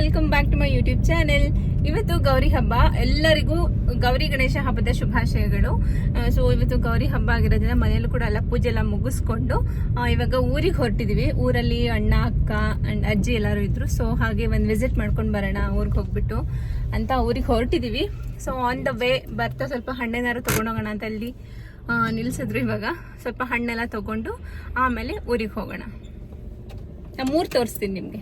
Welcome back to my YouTube channel. ಇವತ್ತು ಗೌರಿ ಹಬ್ಬ. ಎಲ್ಲರಿಗೂ ಗೌರಿ ಗಣೇಶ ಹಬ್ಬದ ಶುಭಾಶಯಗಳು. ಸೊ ಇವತ್ತು ಗೌರಿ ಹಬ್ಬ ಆಗಿರೋದ್ರಿಂದ ಮನೆಯಲ್ಲೂ ಕೂಡ ಎಲ್ಲ ಪೂಜೆ ಎಲ್ಲ ಮುಗಿಸ್ಕೊಂಡು ಇವಾಗ ಊರಿಗೆ ಹೊರಟಿದೀವಿ. ಊರಲ್ಲಿ ಅಣ್ಣ, ಅಕ್ಕ ಅಂಡ್ ಅಜ್ಜಿ ಎಲ್ಲರೂ ಇದ್ರು. ಸೊ ಹಾಗೆ ಒಂದು ವಿಸಿಟ್ ಮಾಡ್ಕೊಂಡು ಬರೋಣ, ಊರಿಗೆ ಹೋಗ್ಬಿಟ್ಟು ಅಂತ ಊರಿಗೆ ಹೊರಟಿದ್ದೀವಿ ಸೊ ಆನ್ ದ ವೇ ಬರ್ತಾ ಸ್ವಲ್ಪ ಹಣ್ಣೇನಾದ್ರು ತಗೊಂಡೋಗೋಣ ಅಂತ ಅಲ್ಲಿ ನಿಲ್ಸಿದ್ರು ಇವಾಗ. ಸ್ವಲ್ಪ ಹಣ್ಣೆಲ್ಲ ತೊಗೊಂಡು ಆಮೇಲೆ ಊರಿಗೆ ಹೋಗೋಣ. ಮೂರು ತೋರಿಸ್ತೀನಿ ನಿಮಗೆ.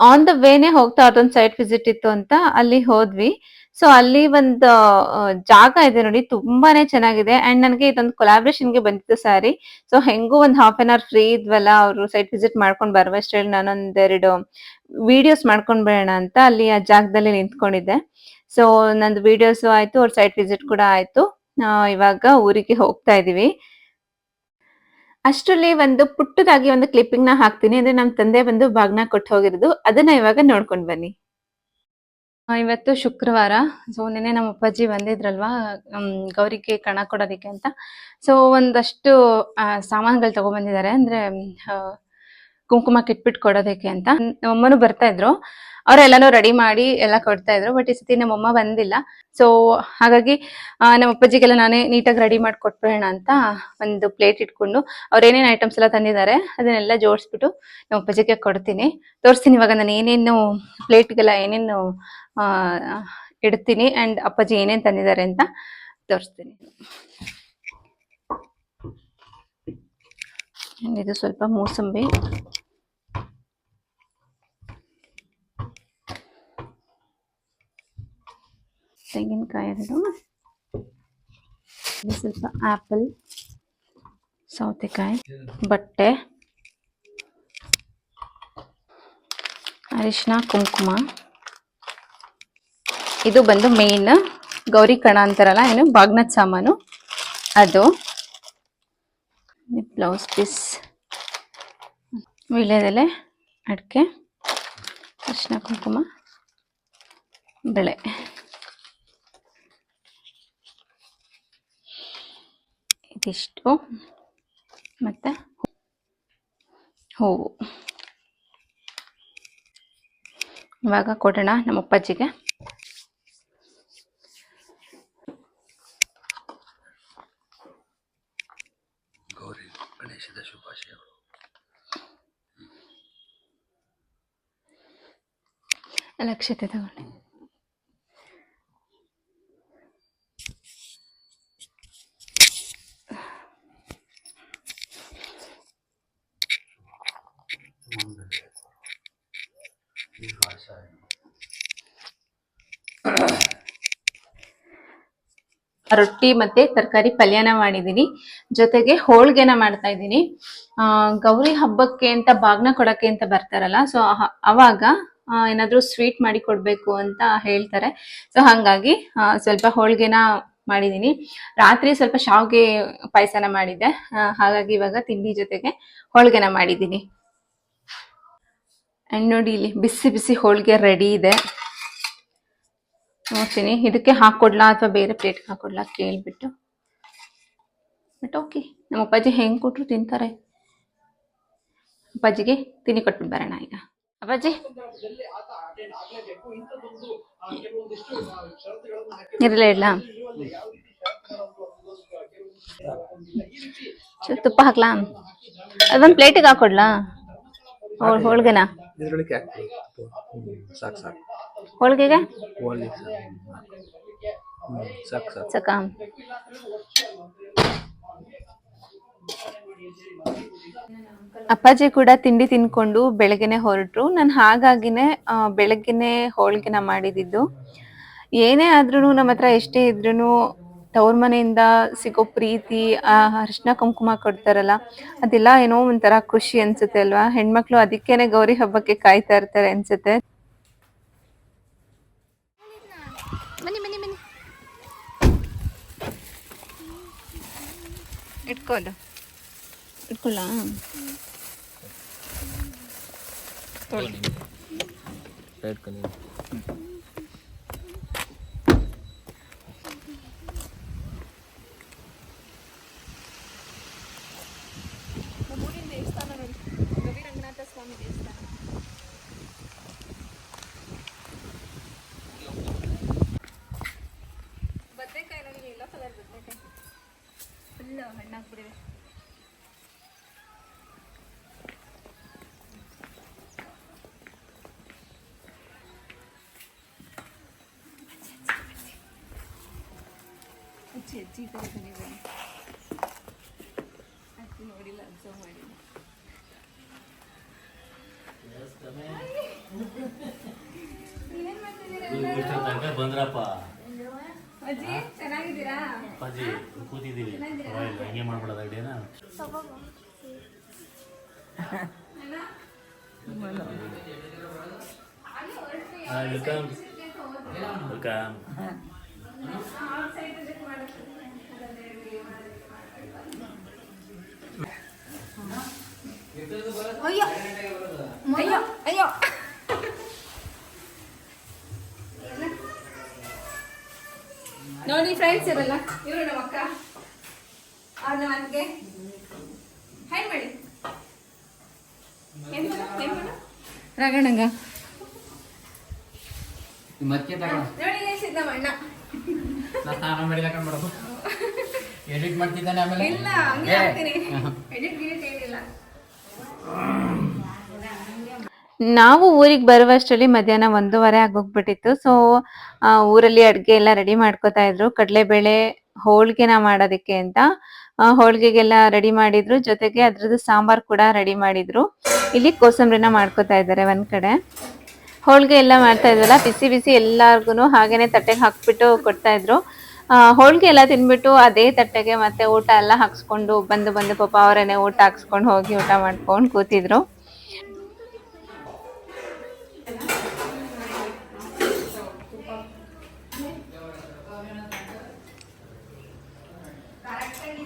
ಆನ್ ದ ವೇನೆ ಹೋಗ್ತಾ ಅದೊಂದು ಸೈಟ್ ವಿಸಿಟ್ ಇತ್ತು ಅಂತ ಅಲ್ಲಿ ಹೋದ್ವಿ. ಸೊ ಅಲ್ಲಿ ಒಂದು ಜಾಗ ಇದೆ ನೋಡಿ, ತುಂಬಾನೇ ಚೆನ್ನಾಗಿದೆ. ಅಂಡ್ ನನಗೆ ಇದೊಂದು ಕೊಲಾಬ್ರೇಷನ್ಗೆ ಬಂದಿತ್ತು ಸ್ಯಾರಿ ಸೊ ಹೆಂಗೂ ಒಂದ್ ಹಾಫ್ ಅನ್ ಅವರ್ ಫ್ರೀ ಇದ್ವಲ್ಲ, ಅವರು ಸೈಟ್ ವಿಸಿಟ್ ಮಾಡ್ಕೊಂಡ್ ಬರುವಷ್ಟರಲ್ಲಿ ನಾನೊಂದೆರಡು ವಿಡಿಯೋಸ್ ಮಾಡ್ಕೊಂಡ್ ಬರೋಣ ಅಂತ ಅಲ್ಲಿ ಆ ಜಾಗದಲ್ಲಿ ನಿಂತ್ಕೊಂಡಿದ್ದೆ. ಸೊ ನಂದು ವಿಡಿಯೋಸ್ ಆಯ್ತು, ಅವ್ರ ಸೈಟ್ ವಿಸಿಟ್ ಕೂಡ ಆಯ್ತು. ಇವಾಗ ಊರಿಗೆ ಹೋಗ್ತಾ ಇದೀವಿ. ಅಷ್ಟರಲ್ಲಿ ಒಂದು ಪುಟ್ಟದಾಗಿ ಒಂದು ಕ್ಲಿಪ್ಪಿಂಗ್ನ ಹಾಕ್ತೀನಿ. ಅಂದ್ರೆ ನಮ್ ತಂದೆ ಬಂದು ಬಾಗ್ನ ಕೊಟ್ಟು ಹೋಗಿರೋದು. ಅದನ್ನ ಇವಾಗ ನೋಡ್ಕೊಂಡ್ ಬನ್ನಿ. ಇವತ್ತು ಶುಕ್ರವಾರ. ಸೊ ನಿನ್ನೆ ನಮ್ಮ ಅಪ್ಪಾಜಿ ಬಂದಿದ್ರಲ್ವಾ? ಗೌರಿಗೆ ಕಣ ಕೊಡೋದಿಕ್ಕೆ ಅಂತ. ಸೊ ಒಂದಷ್ಟು ಸಾಮಾನುಗಳು ತಗೊಂಡ್ಬಂದಿದ್ದಾರೆ ಅಂದ್ರೆ ಆ, ಕುಂಕುಮ ಕಿಟ್ಬಿಟ್ಟು ಕೊಡೋದಕ್ಕೆ ಅಂತ. ನಮ್ಮಮ್ಮನು ಬರ್ತಾ ಇದ್ರು ಅವರೆಲ್ಲಾನು ರೆಡಿ ಮಾಡಿ ಎಲ್ಲ ಕೊಡ್ತಾ ಇದ್ರು ಬಟ್ ಈ ಸತಿ ಬಂದಿಲ್ಲ. ಸೊ ಹಾಗಾಗಿ ನಮ್ಮ ಅಪ್ಪಾಜಿಗೆಲ್ಲ ನಾನೇ ನೀಟಾಗಿ ರೆಡಿ ಮಾಡಿ ಕೊಟ್ಬಿಡೋಣ ಅಂತ ಒಂದು ಪ್ಲೇಟ್ ಇಟ್ಕೊಂಡು ಅವ್ರು ಏನೇನು ಐಟಮ್ಸ್ ಎಲ್ಲ ತಂದಿದ್ದಾರೆ ಅದನ್ನೆಲ್ಲ ಜೋಡಿಸ್ಬಿಟ್ಟು ನಮ್ಮ ಅಪ್ಪಾಜಿಗೆ ಕೊಡ್ತೀನಿ. ತೋರಿಸ್ತೀನಿ ಇವಾಗ ನಾನು ಏನೇನು ಪ್ಲೇಟ್ಗೆಲ್ಲ ಏನೇನು ಇಡ್ತೀನಿ ಅಂಡ್ ಅಪ್ಪಾಜಿ ಏನೇನು ತಂದಿದ್ದಾರೆ ಅಂತ ತೋರಿಸ್ತೀನಿ. ಇದು ಸ್ವಲ್ಪ ಮೂಸಂಬಿ. ತೆಂಗಿನಕಾಯಿ ಎರಡು ಸ್ವಲ್ಪ ಆಪಲ್, ಸೌತೆಕಾಯಿ, ಬಟ್ಟೆ, ಅರಿಶಿನ, ಕುಂಕುಮ. ಇದು ಬಂದು ಮೇನ್ ಗೌರಿ ಕಣ ಅಂತಾರಲ್ಲ, ಏನು ಬಾಗ್ನದ ಸಾಮಾನು. ಅದು. ಬ್ಲೌಸ್ ಪೀಸ್ ವೀಳ್ಯದೆಲೆ, ಅಡಿಕೆ, ಅರಿಶಿನ, ಕುಂಕುಮ, ಬೆಳೆ. ಇದಿಷ್ಟು ಮತ್ತು ಹೂವು. ಇವಾಗ ಕೊಡೋಣ ನಮ್ಮ ಅಪ್ಪಾಜಿಗೆ. ಗೌರಿ ಗಣೇಶದ ಶುಭಾಶಯಗಳು. ಲಕ್ಷತೆ ತಗೊಳ್ಳಿ. ರೊಟ್ಟಿ ಮತ್ತೆ ತರಕಾರಿ ಪಲ್ಯನ ಮಾಡಿದೀನಿ. ಜೊತೆಗೆ ಹೋಳ್ಗೆನ ಮಾಡ್ತಾ ಇದ್ದೀನಿ. ಗೌರಿ ಹಬ್ಬಕ್ಕೆ ಅಂತ ಬಾಗ್ನ ಕೊಡಕ್ಕೆ ಅಂತ ಬರ್ತಾರಲ್ಲ ಸೊ ಅವಾಗ ಏನಾದ್ರು ಸ್ವೀಟ್ ಮಾಡಿ ಕೊಡ್ಬೇಕು ಅಂತ ಹೇಳ್ತಾರೆ. ಸೊ ಹಂಗಾಗಿ ಸ್ವಲ್ಪ ಹೋಳ್ಗೆನ ಮಾಡಿದೀನಿ. ರಾತ್ರಿ ಸ್ವಲ್ಪ ಶಾವ್ಗೆ ಪಾಯಸನ ಮಾಡಿದ್ದೆ. ಹಾಗಾಗಿ ಇವಾಗ ತಿಂಡಿ ಜೊತೆಗೆ ಹೋಳ್ಗೆನ ಮಾಡಿದ್ದೀನಿ ಅಂಡ್ ನೋಡಿ ಇಲ್ಲಿ ಬಿಸಿ ಬಿಸಿ ಹೋಳಿಗೆ ರೆಡಿ ಇದೆ. ನೋಡ್ತೀನಿ. ಇದಕ್ಕೆ ಹಾಕೊಡ್ಲಾ ಅಥವಾ ಬೇರೆ ಪ್ಲೇಟ್ಗೆ ಹಾಕೊಡ್ಲಾ ಕೇಳಿಬಿಟ್ಟು. ಬಟ್ ಓಕೆ ನಮ್ಮ ಅಪ್ಪಾಜಿ ಹೆಂಗೆ ಕೊಟ್ಟರು ತಿಂತಾರೆ. ಅಪ್ಪಾಜಿಗೆ ತಿನ್ನಿ ಕೊಟ್ಬಿಟ್ಟು ಬರೋಣ ಈಗ. ಅಪ್ಪಾಜಿ? ಇರಲ್ಲ ಚೂರ್ ತುಪ್ಪ ಹಾಕ್ಲಾ? ಅದೊಂದು ಪ್ಲೇಟಿಗೆ ಹಾಕೊಡ್ಲಾ? ಹೋಳ್ ಹೋಳ್ಗೆನಾ? ಸಾಕು ಸಾಕು. ಹೋಳ್ಗೆಗೆ? ಹೋಳಿಗೆ ಸಾಕು ಸಾಕು ಸಕ? ಅಪ್ಪಾಜಿ ಕೂಡ ತಿಂಡಿ ತಿನ್ಕೊಂಡು ಬೆಳಗ್ಗೆನೆ ಹೊರಟ್ರು. ನಾನು ಹಾಗಾಗಿನೇ ಬೆಳಗ್ಗೆನೆ ಹೋಳಿಗೆನ ಮಾಡಿದಿದ್ದು ಏನೇ ಆದ್ರೂ ನಮ್ಮ ಹತ್ರ ಎಷ್ಟೇ ಇದ್ರೂ ತವ್ರ ಮನೆಯಿಂದ ಸಿಗೋ ಪ್ರೀತಿ ಆ ಅರಿಶಿನ ಕುಂಕುಮ ಕೊಡ್ತಾರಲ್ಲ ಅದೆಲ್ಲ ಏನೋ ಒಂಥರ ಖುಷಿ ಅನ್ಸುತ್ತೆ ಅಲ್ವಾ? ಹೆಣ್ಮಕ್ಳು ಅದಕ್ಕೇನೆ ಗೌರಿ ಹಬ್ಬಕ್ಕೆ ಕಾಯ್ತಾ ಇರ್ತಾರೆ ಅನ್ಸುತ್ತೆ ಬನ್ನಿ ಬನ್ನಿ ಬನ್ನಿ ಇಟ್ಕೋದು ಇಟ್ಕೊಳ್ಳ? ತೊಳಿ ಹೆಜ್ಜೆ ಬನ್ನಿ ಬನ್ನಿ ಅಷ್ಟು ನೋಡಿಲ್ಲ ಅಬ್ಸರ್ವ್ ಮಾಡಿಲ್ಲ ಏನ್ ಮಾಡ್ತಿದ್ದೀರಾ ಬಂದ್ರಪ್ಪ. ಅಜ್ಜಿ ಚೆನ್ನಾಗಿದ್ದೀರಾ? ಅಪ್ಪಾಜಿ ಕೂತಿದ್ದೀವಿ. ಪರವಾಗಿಲ್ಲ ಹಂಗೆ ಮಾಡ್ಬಿಡೋದು ಐಡಿಯಾನ ವೆಲ್ಕಮ್. ವೆಲ್ಕಮ್. ಫ್ರೆಂಡ್ಸ್ ಇರಲ್ಲ ಇವರು ನಮ್ಮ ಅಕ್ಕ. ಅವ್ರ ನನಗೆ ಅತ್ತಿಗೆ. ಹೈ ಮಾಡಿ? ರಗಣಂಗ ಮತ್ತೆ ನೋಡಿ ಅಣ್ಣ ಸ್ನಾನ ಎಡಿಟ್ ಮಾಡ್ತಿದ್ದಾನೆ ಆಮೇಲೆ. ಇಲ್ಲ ಹಂಗೆ ಎಡಿಟ್ ನಾವು ಊರಿಗೆ ಬರುವಷ್ಟರಲ್ಲಿ ಮಧ್ಯಾಹ್ನ ಒಂದೂವರೆ ಆಗೋಗ್ಬಿಟ್ಟಿತ್ತು. ಸೊ ಊರಲ್ಲಿ ಅಡುಗೆ ಎಲ್ಲ ರೆಡಿ ಮಾಡ್ಕೋತಾ ಇದ್ರು. ಕಡಲೆಬೇಳೆ ಹೋಳಿಗೆನ ಮಾಡೋದಕ್ಕೆ ಅಂತ. ಹೋಳಿಗೆಗೆಲ್ಲ ರೆಡಿ ಮಾಡಿದ್ರು. ಜೊತೆಗೆ ಅದ್ರದ್ದು ಸಾಂಬಾರ್ ಕೂಡ ರೆಡಿ ಮಾಡಿದ್ರು. ಇಲ್ಲಿ ಕೋಸಂಬರಿನ ಮಾಡ್ಕೋತಾ ಇದ್ದಾರೆ ಒಂದ್ ಕಡೆ. ಹೋಳಿಗೆ ಎಲ್ಲ ಮಾಡ್ತಾ ಇದ್ರಲ್ಲ, ಬಿಸಿ ಬಿಸಿ ಎಲ್ಲಾರ್ಗು ಹಾಗೇನೆ ತಟ್ಟೆಗೆ ಹಾಕ್ಬಿಟ್ಟು ಕೊಡ್ತಾ ಇದ್ರು. ಹೋಳಿಗೆ ಎಲ್ಲ ತಿನ್ಬಿಟ್ಟು ಅದೇ ತಟ್ಟೆಗೆ ಮತ್ತೆ ಊಟ ಎಲ್ಲ ಹಾಕ್ಸ್ಕೊಂಡು ಬಂದು ಬಂದು ಪಾಪ ಅವರೇನೆ ಊಟ ಹಾಕ್ಸ್ಕೊಂಡು ಹೋಗಿ ಊಟ ಮಾಡ್ಕೊಂಡು ಕೂತಿದ್ರು.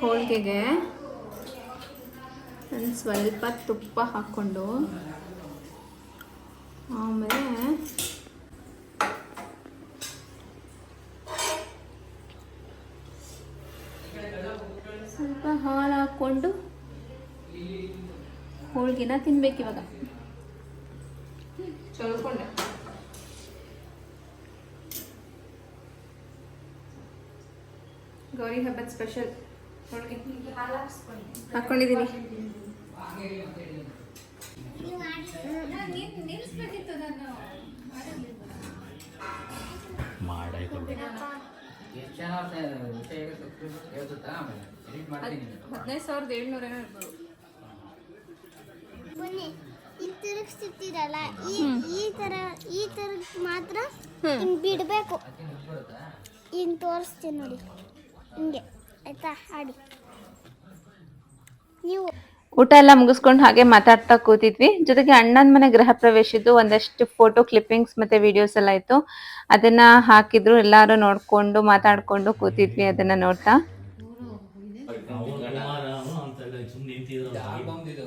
ಹೋಳಿಗೆಗೆ ಒಂದು ಸ್ವಲ್ಪ ತುಪ್ಪ ಹಾಕ್ಕೊಂಡು ಆಮೇಲೆ ಸ್ವಲ್ಪ ಹಾಲು ಹಾಕ್ಕೊಂಡು ಹೋಳ್ಗೆನ ತಿನ್ಬೇಕು ಇವಾಗ. ಚೊಳ್ಕೊಂಡೆ ಗೌರಿ ಹಬ್ಬದ ಸ್ಪೆಷಲ್ ಮಾಡ್ತೀನಿ ಹದಿನೈದು ಸಾವಿರದ ಏಳ್ನೂರೇನೋ ಇರ್ಬೋದು ಈ ಈಗ ತಿರುಗಿಸ್ತಿರ್ತೀರಲ್ಲ ಈ ಈ ತರ ಈ ತರ ಮಾತ್ರ ಹಿಂಗ್ ಬಿಡ್ಬೇಕು. ಹಿಂಗ್ ತೋರಿಸ್ತೀನಿ ನೋಡಿ. ಹಿಂಗೆ. ಆಯ್ತಾ? ಆಡಿ. ನೀವು ಊಟ ಎಲ್ಲ ಮುಗಿಸ್ಕೊಂಡು ಹಾಗೆ ಮಾತಾಡ್ತಾ ಕೂತಿದ್ವಿ. ಜೊತೆಗೆ ಅಣ್ಣನ ಮನೆ ಗೃಹ ಪ್ರವೇಶದ್ದು ಒಂದಷ್ಟು ಫೋಟೋ ಕ್ಲಿಪ್ಪಿಂಗ್ಸ್ ಮತ್ತೆ ವಿಡಿಯೋಸ್ ಎಲ್ಲ ಇತ್ತು. ಅದನ್ನ ಹಾಕಿದ್ರು ಎಲ್ಲಾರು ನೋಡ್ಕೊಂಡು ಮಾತಾಡ್ಕೊಂಡು ಕೂತಿದ್ವಿ ಅದನ್ನ ನೋಡ್ತಾ. ಅವ್ರು ಕುಮಾರ ಅವನು ಅಂತ ಸುಮ್ಮನೆ ನಿಂತಿದ್ರು ಆಲ್ಬಮ್ ಇದು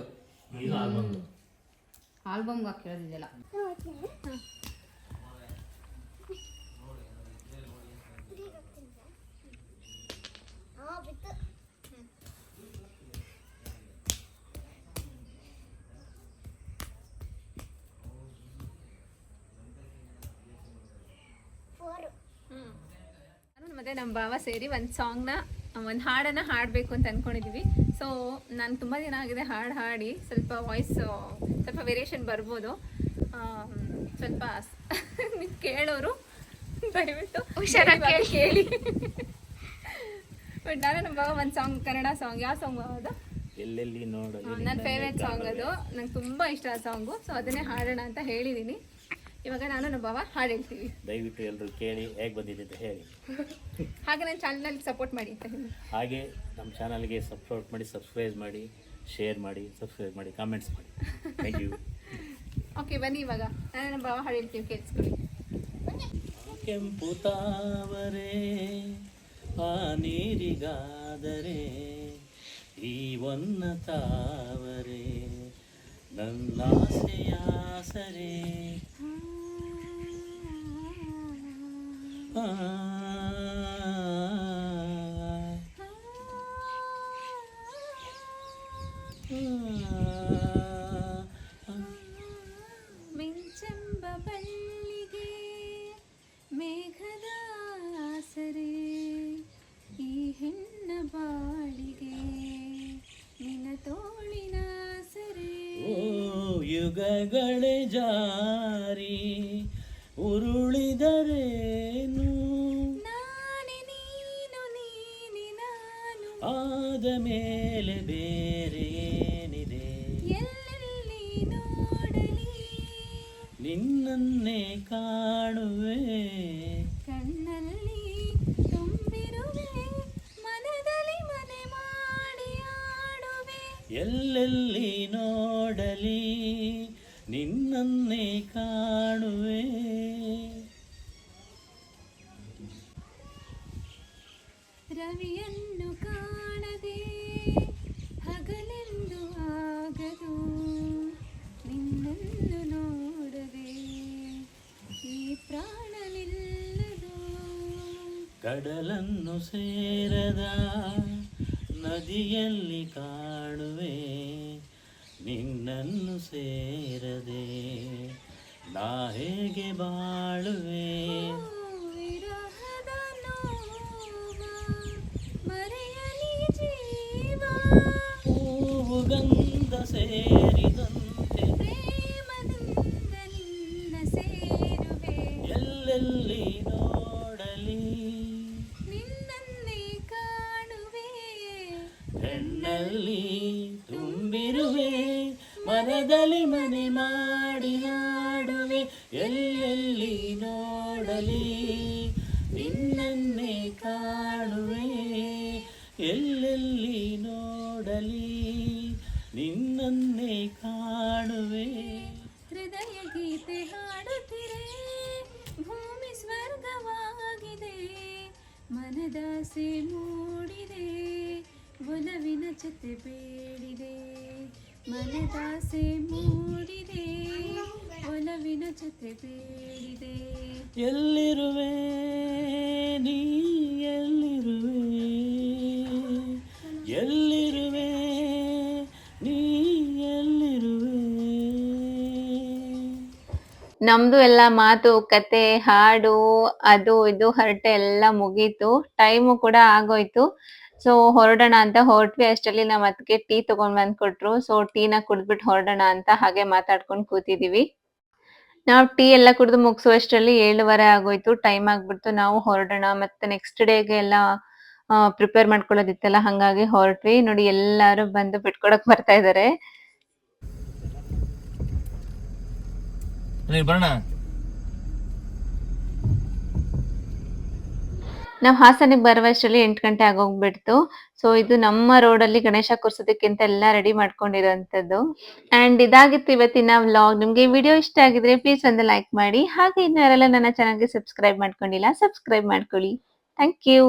ಇದು ಆಲ್ಬಮ್ ಆಲ್ಬಮ್ಗೆ ಹಾಕಿರೋದಿದೆಲ್ಲ ಆ, ಬಿತ್ತು ಫೋರು ನಾನು ಮತ್ತೆ ನಮ್ಮ ಭಾವ ಸೇರಿ ಒಂದು ಸಾಂಗ್ನ ಒಂದು ಹಾಡನ್ನು ಹಾಡಬೇಕು ಅಂತ ಅಂದ್ಕೊಂಡಿದ್ದೀವಿ ಸೊ ನಾನು ತುಂಬ ದಿನ ಆಗಿದೆ ಹಾಡು ಹಾಡಿ ಸ್ವಲ್ಪ ವಾಯ್ಸ್ ಸ್ವಲ್ಪ ವೇರಿಯೇಷನ್ ಬರ್ಬೋದು. ಸ್ವಲ್ಪ ನೀವು ಕೇಳೋರು ದಯವಿಟ್ಟು ಹುಷಾರಾಗಿ ಕೇಳಿ. ಬಟ್ ನಾನು ನಮ್ಮ ಭಾವ ಒಂದು ಸಾಂಗ್ ಕನ್ನಡ ಸಾಂಗ್ ಯಾವ ಸಾಂಗ್ ಅದು? ನನ್ನ ಫೇವ್ರೆಟ್ ಸಾಂಗ್ ಅದು. ನಂಗೆ ತುಂಬ ಇಷ್ಟ ಆ ಸಾಂಗು ಸೊ ಅದನ್ನೇ ಹಾಡೋಣ ಅಂತ ಹೇಳಿದ್ದೀನಿ ಇವಾಗ ನಾನು ನಮ್ಮ ಬಾವ ಹಾಡು ಹೇಳ್ತೀವಿ ದಯವಿಟ್ಟು ಎಲ್ಲರೂ ಕೇಳಿ ಹೇಗೆ ಬಂದಿದೆ ಅಂತ ಹೇಳಿ. ಹಾಗೆ ನನ್ನ ಚಾನಲ್ನಲ್ಲಿ ಸಪೋರ್ಟ್ ಮಾಡಿ ಅಂತ ಹೇಳಿ. ಹಾಗೆ ನಮ್ಮ ಚಾನಲ್ಗೆ ಸಪೋರ್ಟ್ ಮಾಡಿ ಸಬ್ಸ್ಕ್ರೈಬ್ ಮಾಡಿ ಶೇರ್ ಮಾಡಿ ಸಬ್ಸ್ಕ್ರೈಬ್ ಮಾಡಿ ಕಾಮೆಂಟ್ಸ್ ಮಾಡಿ. ಥ್ಯಾಂಕ್ ಯು ಓಕೆ ಬನ್ನಿ ಇವಾಗ. ನಾನು ನಮ್ಮ ಭಾವ ಹಾಡು ಹೇಳ್ತೀವಿ ಕೇಳಿಸ್ಕೊಳ್ಳಿ. ಕೆಂಪು ತಾವರೆ ಆ ನೀರಿಗಾದರೆ ಈ ಒನ್ನ ತಾವರೆ. ನನ್ನಾಸೆಯಾಸರೆ ಯುಗಗಳೇ ಜಾರಿ ಉರುಳಿದರೇನು? ಆದ ನೀನು ನೀನೆ ಮೇಲೆ ಬೇರೆ ಏನಿದೆ? ಎಲ್ಲೆಲ್ಲಿ ನೋಡಲಿ? ನಿನ್ನನ್ನೇ ಕಾಣುವೆ. ಕಣ್ಣಲ್ಲಿ ತುಂಬಿರುವೆ ಮನದಲ್ಲಿ ಮನೆ ಮಾಡಿ ಆಡುವೆ. ಎಲ್ಲೆಲ್ಲಿ ನೋಡಲಿ? ನಿನ್ನನ್ನೇ ಕಾಣುವೆ. ರವಿಯನ್ನು ಕಾಣದೆ ಹಗಲೆಂದು ಆಗದು. ನಿನ್ನನ್ನು ನೋಡದೆ ಈ ಪ್ರಾಣ ನಿಲ್ಲದು ಕಡಲನ್ನು ಸೇರದ ನದಿಯಲ್ಲಿ ಕಾಣುವೆ. ನಿನ್ನನ್ನು ಸೇರದೆ ನಾ ಹೇಗೆ ಬಾಳುವೆ? ಮರೆಯಲಿ ಜೀವ. ಹೂವು ಗಂಧ ಸೇರಿದಂತೆ ಮನದಲ್ಲಿ ಮನೆ ಮಾಡಿ ಹಾಡುವೆ, ಎಲ್ಲೆಲ್ಲಿ ನೋಡಲಿ? ನಿನ್ನನ್ನೇ ಕಾಣುವೆ, ಎಲ್ಲೆಲ್ಲಿ ನೋಡಲಿ? ನಿನ್ನನ್ನೇ ಕಾಣುವೆ. ಹೃದಯ ಗೀತೆ ಹಾಡುತ್ತಿರೆ, ಭೂಮಿ ಸ್ವರ್ಗವಾಗಿದೆ. ಮನದಾಸೆ ಮೂಡಿದೆ, ಒಲವಿನ ಜೊತೆ ಬೇಡಿದೆ. ಮನದಾಸೆ ಮೂಡಿದೆ ಒಲವಿನ ಜೊತೆ ಬೇಡಿದೆ. ಎಲ್ಲಿರುವೆ? ನೀ ಎಲ್ಲಿರುವೆ? ಎಲ್ಲಿರುವೆ? ನೀ ಎಲ್ಲಿರುವೆ? ನಮ್ದು ಎಲ್ಲ ಮಾತು ಕತೆ ಹಾಡು ಅದು ಇದು ಹರಟೆ ಎಲ್ಲ ಮುಗೀತು. ಟೈಮು ಕೂಡ ಆಗೋಯ್ತು. ಸೊ ಹೊರಡೋಣ ಅಂತ ಹೊರಟ್ವಿ. ಅಷ್ಟರಲ್ಲಿ ನಮ್ಮ ಅತ್ತಿಗೆ ಟೀ ತಗೊಂಡ್ ಬಂದ್ ಕೊಟ್ರು ಸೊ ಟೀನ ಕುಡ್ದ್ಬಿಟ್ಟು ಹೊರಡೋಣ ಅಂತ ಹಾಗೆ ಮಾತಾಡ್ಕೊಂಡು ಕೂತಿದೀವಿ. ನಾವು ಟೀ ಎಲ್ಲ ಕುಡಿದು ಮುಗಿಸುವಷ್ಟರಲ್ಲಿ ಏಳುವರೆ ಆಗೋಯ್ತು. ಟೈಮ್ ಆಗ್ಬಿಡ್ತು. ನಾವು ಹೊರಡೋಣ. ಮತ್ತೆ ನೆಕ್ಸ್ಟ್ ಡೇಗೆ ಎಲ್ಲ ಪ್ರಿಪೇರ್ ಮಾಡ್ಕೊಳ್ಳೋದಿತ್ತಲ್ಲ, ಹಂಗಾಗಿ ಹೊರಟ್ವಿ. ನೋಡಿ, ಎಲ್ಲಾರು ಬಂದು ಬಿಟ್ಕೊಡಕ್ ಬರ್ತಾ ಇದಾರೆ. ನಾವ್ ಹಾಸನಿಗೆ ಬರುವಷ್ಟರಲ್ಲಿ ಎಂಟು ಗಂಟೆ ಆಗೋಗ್ಬಿಡ್ತು. ಸೊ ಇದು ನಮ್ಮ ರೋಡಲ್ಲಿ ಗಣೇಶ ಕೂರ್ಸೋದಕ್ಕಿಂತ ಎಲ್ಲ ರೆಡಿ ಮಾಡ್ಕೊಂಡಿರೋಂಥದ್ದು. ಅಂಡ್ ಇದಾಗಿತ್ತು ಇವತ್ತಿನ ವ್ಲಾಗ್ ನಿಮಗೆ ವಿಡಿಯೋ ಇಷ್ಟ ಆಗಿದ್ರೆ ಪ್ಲೀಸ್ ಒಂದು ಲೈಕ್ ಮಾಡಿ. ಹಾಗೆ ಇನ್ನು ಯಾರೆಲ್ಲ ನನ್ನ ಚಾನಲ್ಗೆ ಸಬ್ಸ್ಕ್ರೈಬ್ ಮಾಡ್ಕೊಂಡಿಲ್ಲ ಸಬ್ಸ್ಕ್ರೈಬ್ ಮಾಡ್ಕೊಳ್ಳಿ. Thank you